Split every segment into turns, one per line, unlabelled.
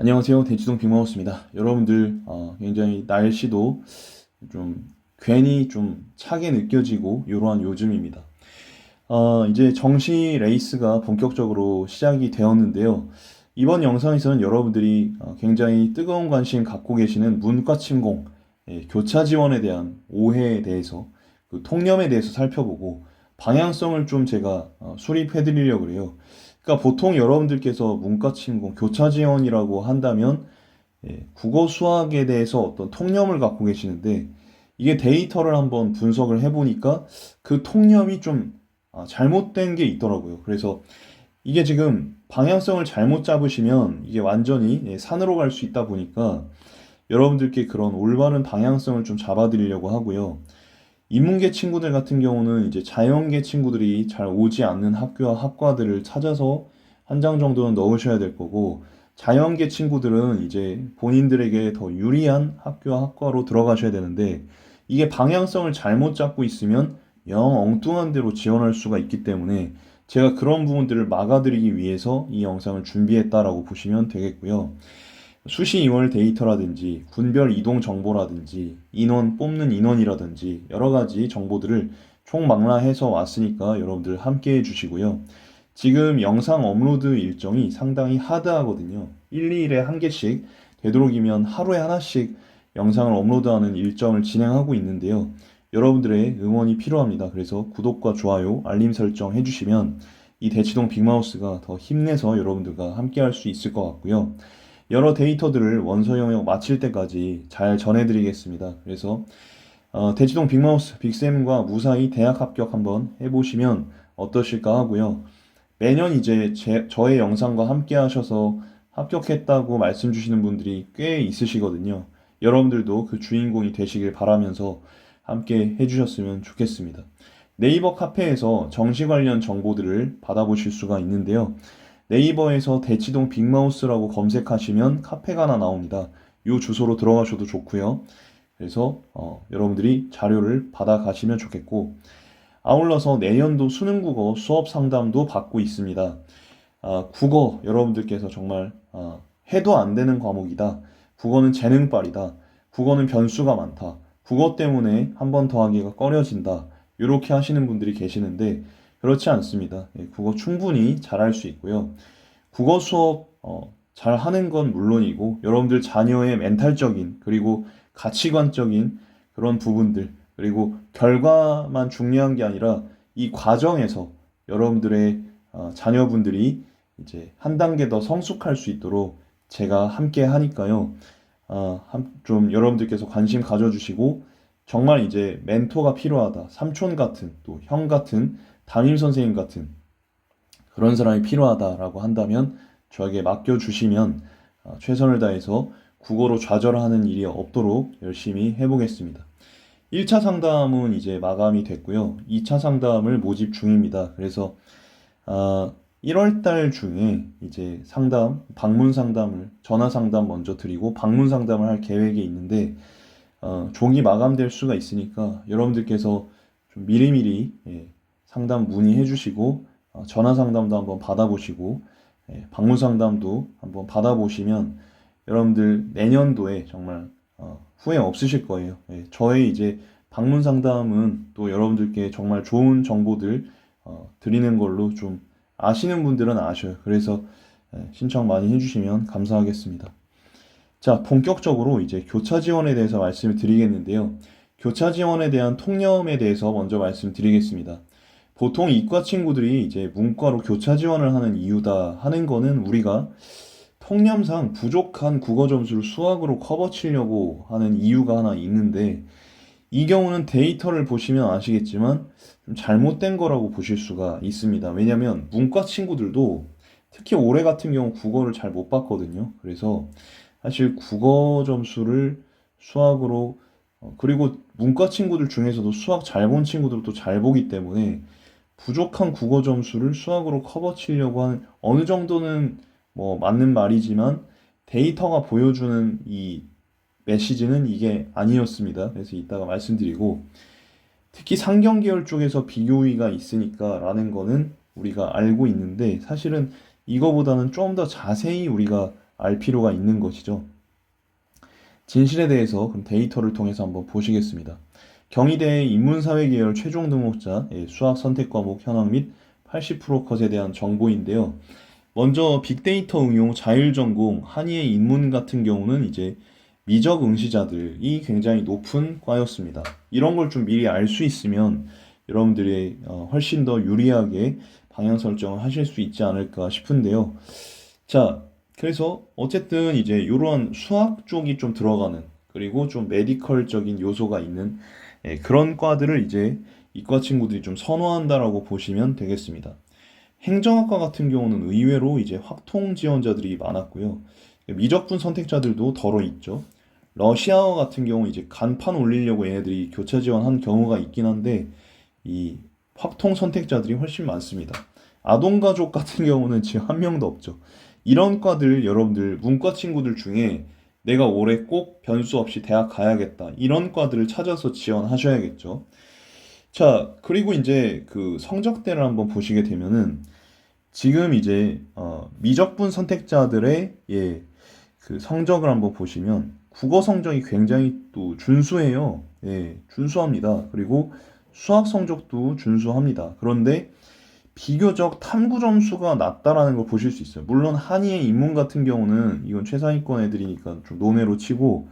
안녕하세요. 대치동 빅마우스입니다. 여러분들 어, 굉장히 날씨도 좀 괜히 좀 차게 느껴지고 이러한 요즘입니다. 어, 이제 정시 레이스가 본격적으로 시작이 되었는데요. 이번 영상에서는 여러분들이 어, 굉장히 뜨거운 관심 갖고 계시는 문과 침공, 예, 교차 지원에 대한 오해에 대해서 그 통념에 대해서 살펴보고 방향성을 좀 제가 어, 수립해 드리려고 그래요. 그러니까 보통 여러분들께서 문과 침공, 교차 지원이라고 한다면 예, 국어 수학에 대해서 어떤 통념을 갖고 계시는데 이게 데이터를 한번 분석을 해보니까 그 통념이 좀 아, 잘못된 게 있더라고요. 그래서 이게 지금 방향성을 잘못 잡으시면 이게 완전히 예, 산으로 갈 수 있다 보니까 여러분들께 그런 올바른 방향성을 좀 잡아드리려고 하고요. 인문계 친구들 같은 경우는 이제 자연계 친구들이 잘 오지 않는 학교와 학과들을 찾아서 한 장 정도는 넣으셔야 될 거고, 자연계 친구들은 이제 본인들에게 더 유리한 학교와 학과로 들어가셔야 되는데, 이게 방향성을 잘못 잡고 있으면 영 엉뚱한 데로 지원할 수가 있기 때문에 제가 그런 부분들을 막아드리기 위해서 이 영상을 준비했다라고 보시면 되겠고요. 수시 인원 데이터라든지 군별 이동 정보라든지 인원 뽑는 인원이라든지 여러 가지 정보들을 총망라해서 왔으니까 여러분들 함께 해주시고요. 지금 영상 업로드 일정이 상당히 하드하거든요. 1, 2일에 한 개씩 되도록이면 하루에 하나씩 영상을 업로드하는 일정을 진행하고 있는데요. 여러분들의 응원이 필요합니다. 그래서 구독과 좋아요, 알림 설정 해주시면 이 대치동 빅마우스가 더 힘내서 여러분들과 함께 할 수 있을 것 같고요. 여러 데이터들을 원서 영역 마칠 때까지 잘 전해드리겠습니다. 그래서 어, 대치동 빅마우스 빅쌤과 무사히 대학 합격 한번 해보시면 어떠실까 하고요. 매년 이제 제, 저의 영상과 함께 하셔서 합격했다고 말씀 주시는 분들이 꽤 있으시거든요. 여러분들도 그 주인공이 되시길 바라면서 함께 해주셨으면 좋겠습니다. 네이버 카페에서 정시 관련 정보들을 받아보실 수가 있는데요. 네이버에서 대치동 빅마우스라고 검색하시면 카페가 하나 나옵니다. 이 주소로 들어가셔도 좋고요. 그래서 어, 여러분들이 자료를 받아가시면 좋겠고 아울러서 내년도 수능 국어 수업 상담도 받고 있습니다. 아, 국어 여러분들께서 정말 아, 해도 안 되는 과목이다. 국어는 재능빨이다. 국어는 변수가 많다. 국어 때문에 한 번 더 하기가 꺼려진다. 이렇게 하시는 분들이 계시는데 그렇지 않습니다. 예, 국어 충분히 잘할 수 있고요. 국어 수업 어, 잘 하는 건 물론이고 여러분들 자녀의 멘탈적인 그리고 가치관적인 그런 부분들 그리고 결과만 중요한 게 아니라 이 과정에서 여러분들의 어, 자녀분들이 이제 한 단계 더 성숙할 수 있도록 제가 함께 하니까요. 어, 한- 좀 여러분들께서 관심 가져주시고 정말 이제 멘토가 필요하다. 삼촌 같은 또 형 같은 담임 선생님 같은 그런 사람이 필요하다라고 한다면 저에게 맡겨주시면 어, 최선을 다해서 국어로 좌절하는 일이 없도록 열심히 해보겠습니다. 1차 상담은 이제 마감이 됐고요. 2차 상담을 모집 중입니다. 그래서 1월 달 중에 이제 상담, 방문 상담을 전화 상담 먼저 드리고 방문 상담을 할 계획이 있는데 어, 종이 마감될 수가 있으니까 여러분들께서 좀 미리미리 예, 상담 문의해 주시고 어, 전화 상담도 한번 받아보시고 예, 방문 상담도 한번 받아보시면 여러분들 내년도에 정말 어, 후회 없으실 거예요. 예, 저의 이제 방문 상담은 또 여러분들께 정말 좋은 정보들 어, 드리는 걸로 좀 아시는 분들은 아셔요. 그래서 예, 신청 많이 해주시면 감사하겠습니다. 자, 본격적으로 이제 교차 지원에 대해서 말씀을 드리겠는데요. 교차 지원에 대한 통념에 대해서 먼저 말씀드리겠습니다. 보통 이과 친구들이 이제 문과로 교차 지원을 하는 이유다 하는 거는 우리가 통념상 부족한 국어 점수를 수학으로 커버 치려고 하는 이유가 하나 있는데 이 경우는 데이터를 보시면 아시겠지만 좀 잘못된 거라고 보실 수가 있습니다. 왜냐면 문과 친구들도 특히 올해 같은 경우 국어를 잘 못 봤거든요. 그래서 사실 국어 점수를 수학으로 어, 그리고 문과 친구들 중에서도 수학 잘 본 친구들도 잘 보기 때문에 부족한 국어 점수를 수학으로 커버 치려고 하는 어느 정도는 뭐 맞는 말이지만 데이터가 보여주는 이 메시지는 이게 아니었습니다. 그래서 이따가 말씀드리고 특히 상경 계열 쪽에서 비교위가 있으니까 라는 거는 우리가 알고 있는데 사실은 이거보다는 좀 더 자세히 우리가 알 필요가 있는 것이죠. 진실에 대해서 그럼 데이터를 통해서 한번 보시겠습니다. 경희대 인문사회 계열 최종 등록자 예, 수학 선택 과목 현황 및 80% 컷에 대한 정보인데요. 먼저 빅데이터 응용 자율 전공 한의의 인문 같은 경우는 이제 미적 응시자들이 굉장히 높은 과였습니다. 이런 걸 좀 미리 알 수 있으면 여러분들이 어, 훨씬 더 유리하게 방향 설정을 하실 수 있지 않을까 싶은데요. 자, 그래서 어쨌든 이제 이러한 수학 쪽이 좀 들어가는 그리고 좀 메디컬적인 요소가 있는 예, 그런 과들을 이제 이과 친구들이 좀 선호한다라고 보시면 되겠습니다. 행정학과 같은 경우는 의외로 이제 확통 지원자들이 많았고요. 미적분 선택자들도 덜어 있죠. 러시아어 같은 경우 이제 간판 올리려고 얘네들이 교차 지원한 경우가 있긴 한데 이 확통 선택자들이 훨씬 많습니다. 아동가족 같은 경우는 지금 한 명도 없죠. 이런 과들 여러분들 문과 친구들 중에 내가 올해 꼭 변수 없이 대학 가야겠다. 이런 과들을 찾아서 지원하셔야겠죠. 자, 그리고 이제 그 성적대를 한번 보시게 되면은 지금 이제 어, 미적분 선택자들의 예, 그 성적을 한번 보시면 국어 성적이 굉장히 또 준수해요. 예, 준수합니다. 그리고 수학 성적도 준수합니다. 그런데 비교적 탐구 점수가 낮다라는 걸 보실 수 있어요. 물론 한의의 인문 같은 경우는 이건 최상위권 애들이니까 좀 논외로 치고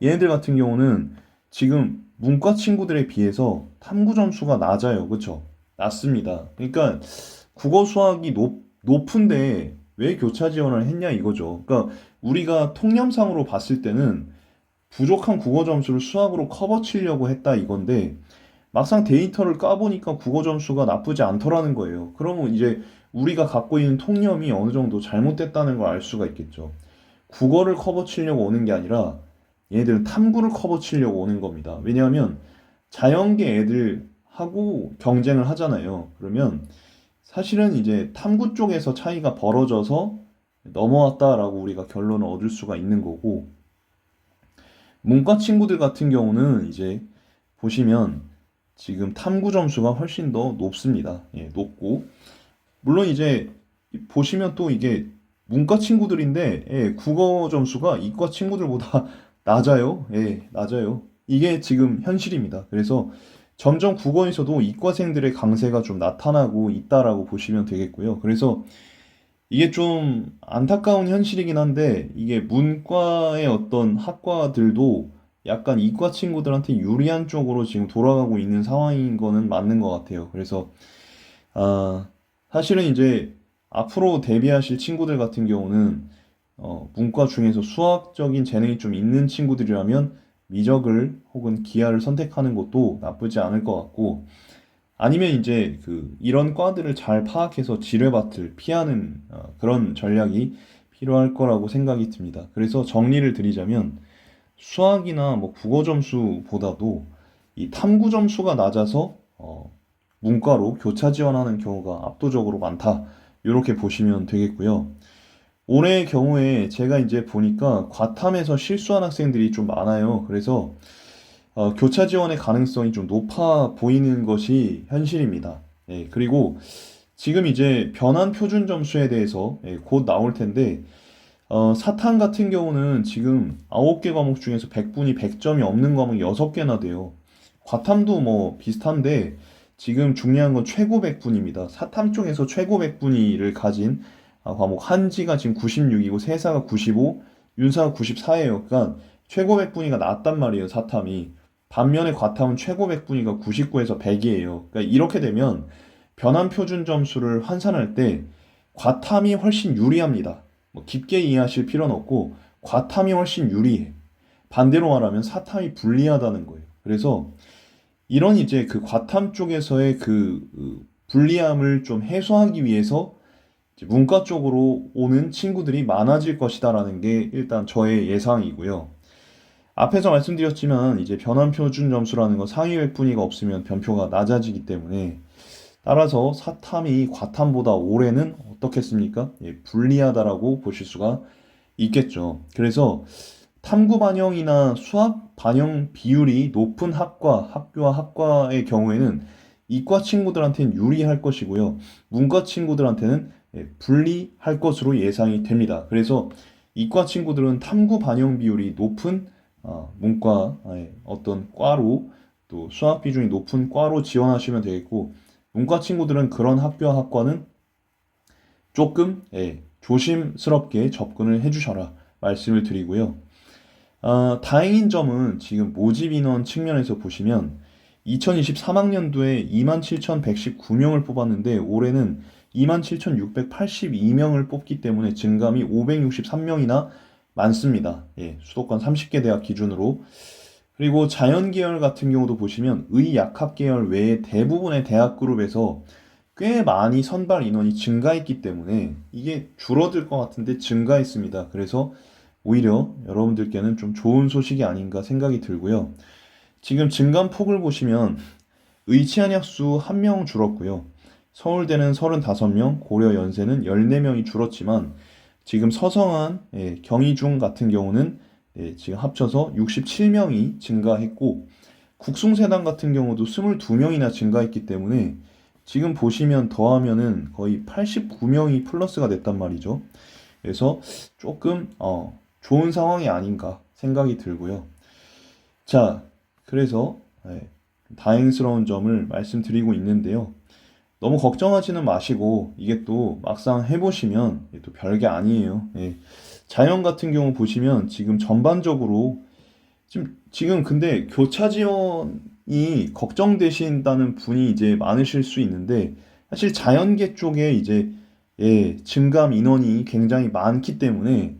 얘네들 같은 경우는 지금 문과 친구들에 비해서 탐구 점수가 낮아요. 그쵸? 낮습니다. 그러니까 국어 수학이 높, 높은데 왜 교차 지원을 했냐 이거죠. 그러니까 우리가 통념상으로 봤을 때는 부족한 국어 점수를 수학으로 커버 치려고 했다 이건데 막상 데이터를 까보니까 국어 점수가 나쁘지 않더라는 거예요. 그러면 이제 우리가 갖고 있는 통념이 어느 정도 잘못됐다는 걸 알 수가 있겠죠. 국어를 커버 치려고 오는 게 아니라 얘네들은 탐구를 커버 치려고 오는 겁니다. 왜냐하면 자연계 애들하고 경쟁을 하잖아요. 그러면 사실은 이제 탐구 쪽에서 차이가 벌어져서 넘어왔다라고 우리가 결론을 얻을 수가 있는 거고 문과 친구들 같은 경우는 이제 보시면 지금 탐구 점수가 훨씬 더 높습니다. 예, 높고 물론 이제 보시면 또 이게 문과 친구들인데 예, 국어 점수가 이과 친구들보다 낮아요. 예, 낮아요. 이게 지금 현실입니다. 그래서 점점 국어에서도 이과생들의 강세가 좀 나타나고 있다라고 보시면 되겠고요. 그래서 이게 좀 안타까운 현실이긴 한데 이게 문과의 어떤 학과들도 약간 이과 친구들한테 유리한 쪽으로 지금 돌아가고 있는 상황인 거는 맞는 것 같아요. 그래서 아, 사실은 이제 앞으로 데뷔하실 친구들 같은 경우는 어, 문과 중에서 수학적인 재능이 좀 있는 친구들이라면 미적을 혹은 기하를 선택하는 것도 나쁘지 않을 것 같고 아니면 이제 그 이런 과들을 잘 파악해서 지뢰밭을 피하는 어, 그런 전략이 필요할 거라고 생각이 듭니다. 그래서 정리를 드리자면 수학이나 뭐 국어 점수보다도 이 탐구 점수가 낮아서 어, 문과로 교차 지원하는 경우가 압도적으로 많다. 이렇게 보시면 되겠고요. 올해의 경우에 제가 이제 보니까 과탐에서 실수한 학생들이 좀 많아요. 그래서 어, 교차 지원의 가능성이 좀 높아 보이는 것이 현실입니다. 예, 그리고 지금 이제 변환 표준 점수에 대해서 예, 곧 나올 텐데 어, 사탐 같은 경우는 지금 9개 과목 중에서 100분이 100점이 없는 과목이 6개나 돼요. 과탐도 뭐 비슷한데 지금 중요한 건 최고 100분입니다. 사탐 쪽에서 최고 100분위를 가진 아, 과목 한지가 지금 96이고 세사가 95, 윤사가 94예요. 그러니까 최고 100분위가 낮단 말이에요. 사탐이. 반면에 과탐은 최고 100분위가 99에서 100이에요. 그러니까 이렇게 되면 변환 표준 점수를 환산할 때 과탐이 훨씬 유리합니다. 뭐 깊게 이해하실 필요는 없고 과탐이 훨씬 유리해. 반대로 말하면 사탐이 불리하다는 거예요. 그래서 이런 이제 그 과탐 쪽에서의 그그 불리함을 좀 해소하기 위해서 문과 쪽으로 오는 친구들이 많아질 것이다라는 게 일단 저의 예상이고요. 앞에서 말씀드렸지만 이제 변환 표준 점수라는 건 상위 100분위가 없으면 변표가 낮아지기 때문에 따라서 사탐이 과탐보다 올해는 어떻겠습니까? 예, 불리하다라고 보실 수가 있겠죠. 그래서 탐구 반영이나 수학 반영 비율이 높은 학과, 학교와 학과의 경우에는 이과 친구들한테는 유리할 것이고요. 문과 친구들한테는 예, 불리할 것으로 예상이 됩니다. 그래서 이과 친구들은 탐구 반영 비율이 높은 어, 문과 의 어떤 과로 또 수학 비중이 높은 과로 지원하시면 되겠고 문과 친구들은 그런 학교와 학과는 조금 예, 조심스럽게 접근을 해주셔라 말씀을 드리고요. 아, 다행인 점은 지금 모집 인원 측면에서 보시면 2023학년도에 27,119명을 뽑았는데 올해는 27,682명을 뽑기 때문에 증감이 563명이나 많습니다. 예, 수도권 30개 대학 기준으로. 그리고 자연 계열 같은 경우도 보시면 의약학 계열 외에 대부분의 대학 그룹에서 꽤 많이 선발 인원이 증가했기 때문에 이게 줄어들 것 같은데 증가했습니다. 그래서 오히려 여러분들께는 좀 좋은 소식이 아닌가 생각이 들고요. 지금 증감 폭을 보시면 의치한약수 1명 줄었고요. 서울대는 35명, 고려 연세는 14명이 줄었지만 지금 서성한 예, 경희중 같은 경우는 예, 지금 합쳐서 67명이 증가했고 국숭세당 같은 경우도 22명이나 증가했기 때문에 지금 보시면 더하면은 거의 89명이 플러스가 됐단 말이죠. 그래서 조금 어, 좋은 상황이 아닌가 생각이 들고요. 자, 그래서 예, 다행스러운 점을 말씀드리고 있는데요. 너무 걱정하지는 마시고 이게 또 막상 해보시면 또 별게 아니에요. 예. 자연 같은 경우 보시면 지금 전반적으로 지금 지금 근데 교차 지원이 걱정되신다는 분이 이제 많으실 수 있는데 사실 자연계 쪽에 이제 예, 증감 인원이 굉장히 많기 때문에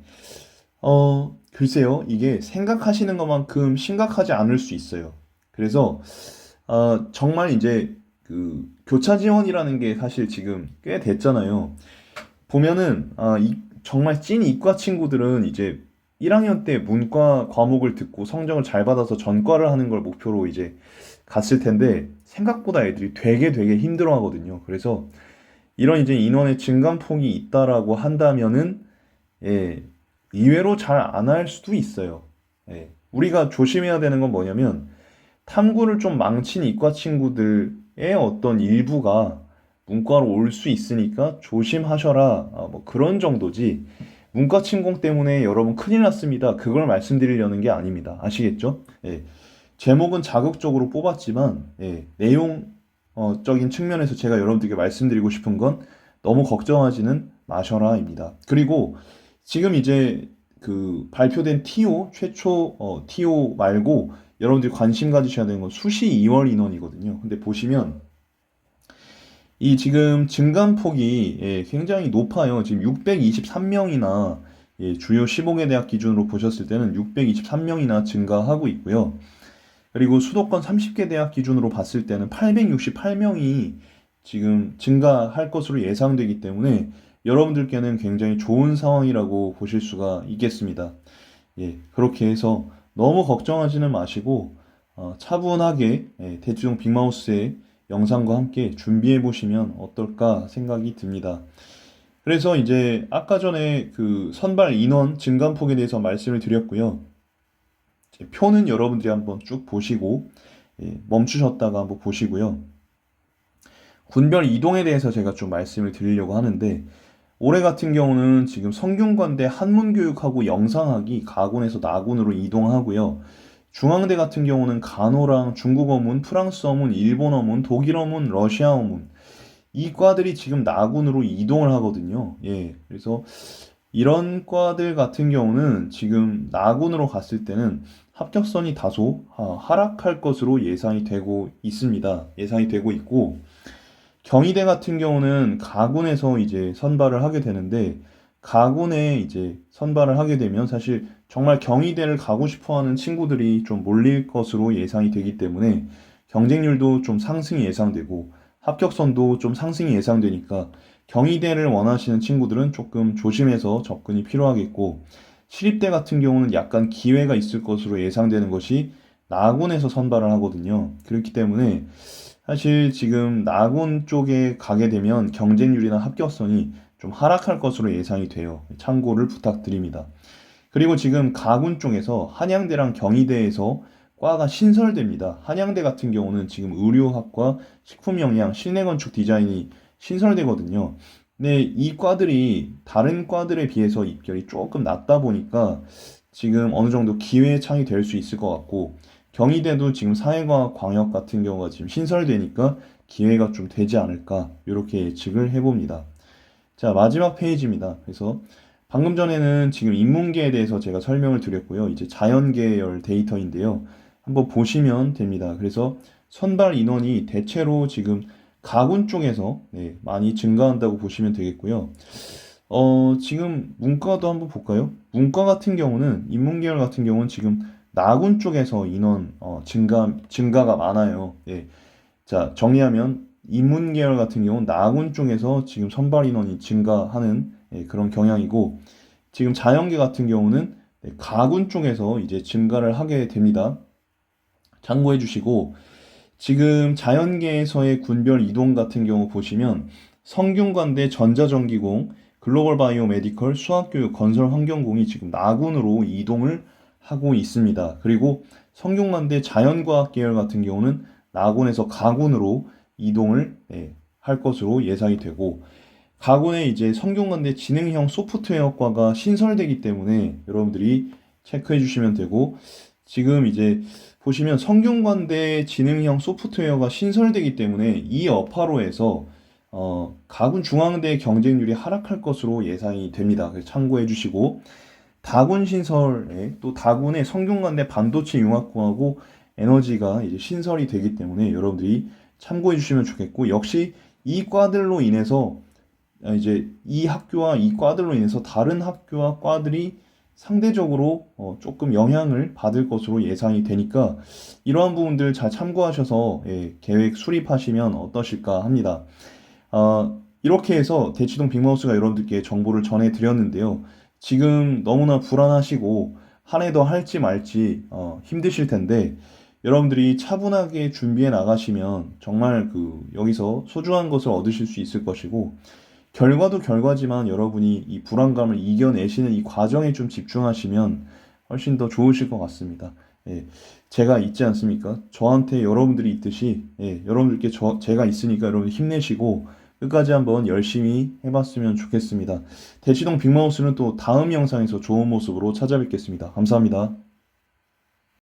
어 글쎄요 이게 생각하시는 것만큼 심각하지 않을 수 있어요. 그래서 어, 정말 이제 그 교차 지원이라는 게 사실 지금 꽤 됐잖아요. 보면은 아, 이, 정말 찐 이과 친구들은 이제 1학년 때 문과 과목을 듣고 성적을 잘 받아서 전과를 하는 걸 목표로 이제 갔을 텐데 생각보다 애들이 되게 되게 힘들어 하거든요. 그래서 이런 이제 인원의 증감폭이 있다라고 한다면은 예, 의외로 잘 안 할 수도 있어요. 예, 우리가 조심해야 되는 건 뭐냐면 탐구를 좀 망친 이과 친구들의 어떤 일부가 문과로 올 수 있으니까 조심하셔라. 아, 뭐 그런 정도지. 문과 침공 때문에 여러분 큰일 났습니다. 그걸 말씀드리려는 게 아닙니다. 아시겠죠? 예. 제목은 자극적으로 뽑았지만 예, 내용적인 측면에서 제가 여러분들께 말씀드리고 싶은 건 너무 걱정하지는 마셔라입니다. 그리고 지금 이제 그 발표된 TO 최초 어, TO 말고 여러분들이 관심 가지셔야 되는 건 수시 2월 인원이거든요. 근데 보시면 이 지금 증감폭이 예, 굉장히 높아요. 지금 623명이나 예, 주요 15개 대학 기준으로 보셨을 때는 623명이나 증가하고 있고요. 그리고 수도권 30개 대학 기준으로 봤을 때는 868명이 지금 증가할 것으로 예상되기 때문에 여러분들께는 굉장히 좋은 상황이라고 보실 수가 있겠습니다. 예, 그렇게 해서 너무 걱정하지는 마시고 어, 차분하게 예, 대주용 빅마우스의 영상과 함께 준비해 보시면 어떨까 생각이 듭니다. 그래서 이제 아까 전에 그 선발 인원 증감폭에 대해서 말씀을 드렸고요. 표는 여러분들이 한번 쭉 보시고 예, 멈추셨다가 한번 보시고요. 군별 이동에 대해서 제가 좀 말씀을 드리려고 하는데 올해 같은 경우는 지금 성균관대 한문교육하고 영상학이 가군에서 나군으로 이동하고요. 중앙대 같은 경우는 간호랑 중국어문, 프랑스어문, 일본어문, 독일어문, 러시아어문 이 과들이 지금 나군으로 이동을 하거든요. 예. 그래서 이런 과들 같은 경우는 지금 나군으로 갔을 때는 합격선이 다소 아, 하락할 것으로 예상이 되고 있습니다. 예상이 되고 있고 경희대 같은 경우는 가군에서 이제 선발을 하게 되는데 가군에 이제 선발을 하게 되면 사실 정말 경희대를 가고 싶어 하는 친구들이 좀 몰릴 것으로 예상이 되기 때문에 경쟁률도 좀 상승이 예상되고 합격선도 좀 상승이 예상되니까 경희대를 원하시는 친구들은 조금 조심해서 접근이 필요하겠고 시립대 같은 경우는 약간 기회가 있을 것으로 예상되는 것이 나군에서 선발을 하거든요. 그렇기 때문에 사실 지금 나군 쪽에 가게 되면 경쟁률이나 합격선이 좀 하락할 것으로 예상이 돼요. 참고를 부탁드립니다. 그리고 지금 가군 쪽에서 한양대랑 경희대에서 과가 신설됩니다. 한양대 같은 경우는 지금 의료학과 식품영양, 실내건축 디자인이 신설되거든요. 근데 이 과들이 다른 과들에 비해서 입결이 조금 낮다 보니까 지금 어느 정도 기회창이 될 수 있을 것 같고 경희대도 지금 사회과학 광역 같은 경우가 지금 신설되니까 기회가 좀 되지 않을까 이렇게 예측을 해봅니다. 자 마지막 페이지입니다. 그래서 방금 전에는 지금 인문계에 대해서 제가 설명을 드렸고요. 이제 자연계열 데이터인데요. 한번 보시면 됩니다. 그래서 선발 인원이 대체로 지금 가군 쪽에서 네, 많이 증가한다고 보시면 되겠고요. 어, 지금 문과도 한번 볼까요? 문과 같은 경우는 인문계열 같은 경우는 지금 나군 쪽에서 인원 어, 증가 증가가 많아요. 예. 자, 정리하면 인문 계열 같은 경우는 나군 쪽에서 지금 선발 인원이 증가하는 예, 그런 경향이고 지금 자연계 같은 경우는 네, 가군 쪽에서 이제 증가를 하게 됩니다. 참고해 주시고 지금 자연계에서의 군별 이동 같은 경우 보시면 성균관대 전자전기공, 글로벌 바이오 메디컬, 수학교육, 건설 환경공이 지금 나군으로 이동을 하고 있습니다. 그리고 성균관대 자연과학 계열 같은 경우는 나군에서 가군으로 이동을 네, 할 것으로 예상이 되고 가군에 이제 성균관대 지능형 소프트웨어과가 신설되기 때문에 여러분들이 체크해 주시면 되고 지금 이제 보시면 성균관대 지능형 소프트웨어가 신설되기 때문에 이 여파로에서 어, 가군 중앙대 경쟁률이 하락할 것으로 예상이 됩니다. 그래서 참고해 주시고 다군 신설에 또 다군의 성균관대 반도체 융합공하고 에너지가 이제 신설이 되기 때문에 여러분들이 참고해 주시면 좋겠고 역시 이 과들로 인해서 아, 이제 이 학교와 이 과들로 인해서 다른 학교와 과들이 상대적으로 어, 조금 영향을 받을 것으로 예상이 되니까 이러한 부분들 잘 참고하셔서 예, 계획 수립하시면 어떠실까 합니다. 어, 이렇게 해서 대치동 빅마우스가 여러분들께 정보를 전해드렸는데요. 지금 너무나 불안하시고 한 해 더 할지 말지 어, 힘드실 텐데 여러분들이 차분하게 준비해 나가시면 정말 그 여기서 소중한 것을 얻으실 수 있을 것이고 결과도 결과지만 여러분이 이 불안감을 이겨내시는 이 과정에 좀 집중하시면 훨씬 더 좋으실 것 같습니다. 예, 제가 있지 않습니까? 저한테 여러분들이 있듯이 예, 여러분들께 저, 제가 있으니까 여러분 힘내시고 끝까지 한번 열심히 해봤으면 좋겠습니다. 대치동 빅마우스는 또 다음 영상에서 좋은 모습으로 찾아뵙겠습니다. 감사합니다.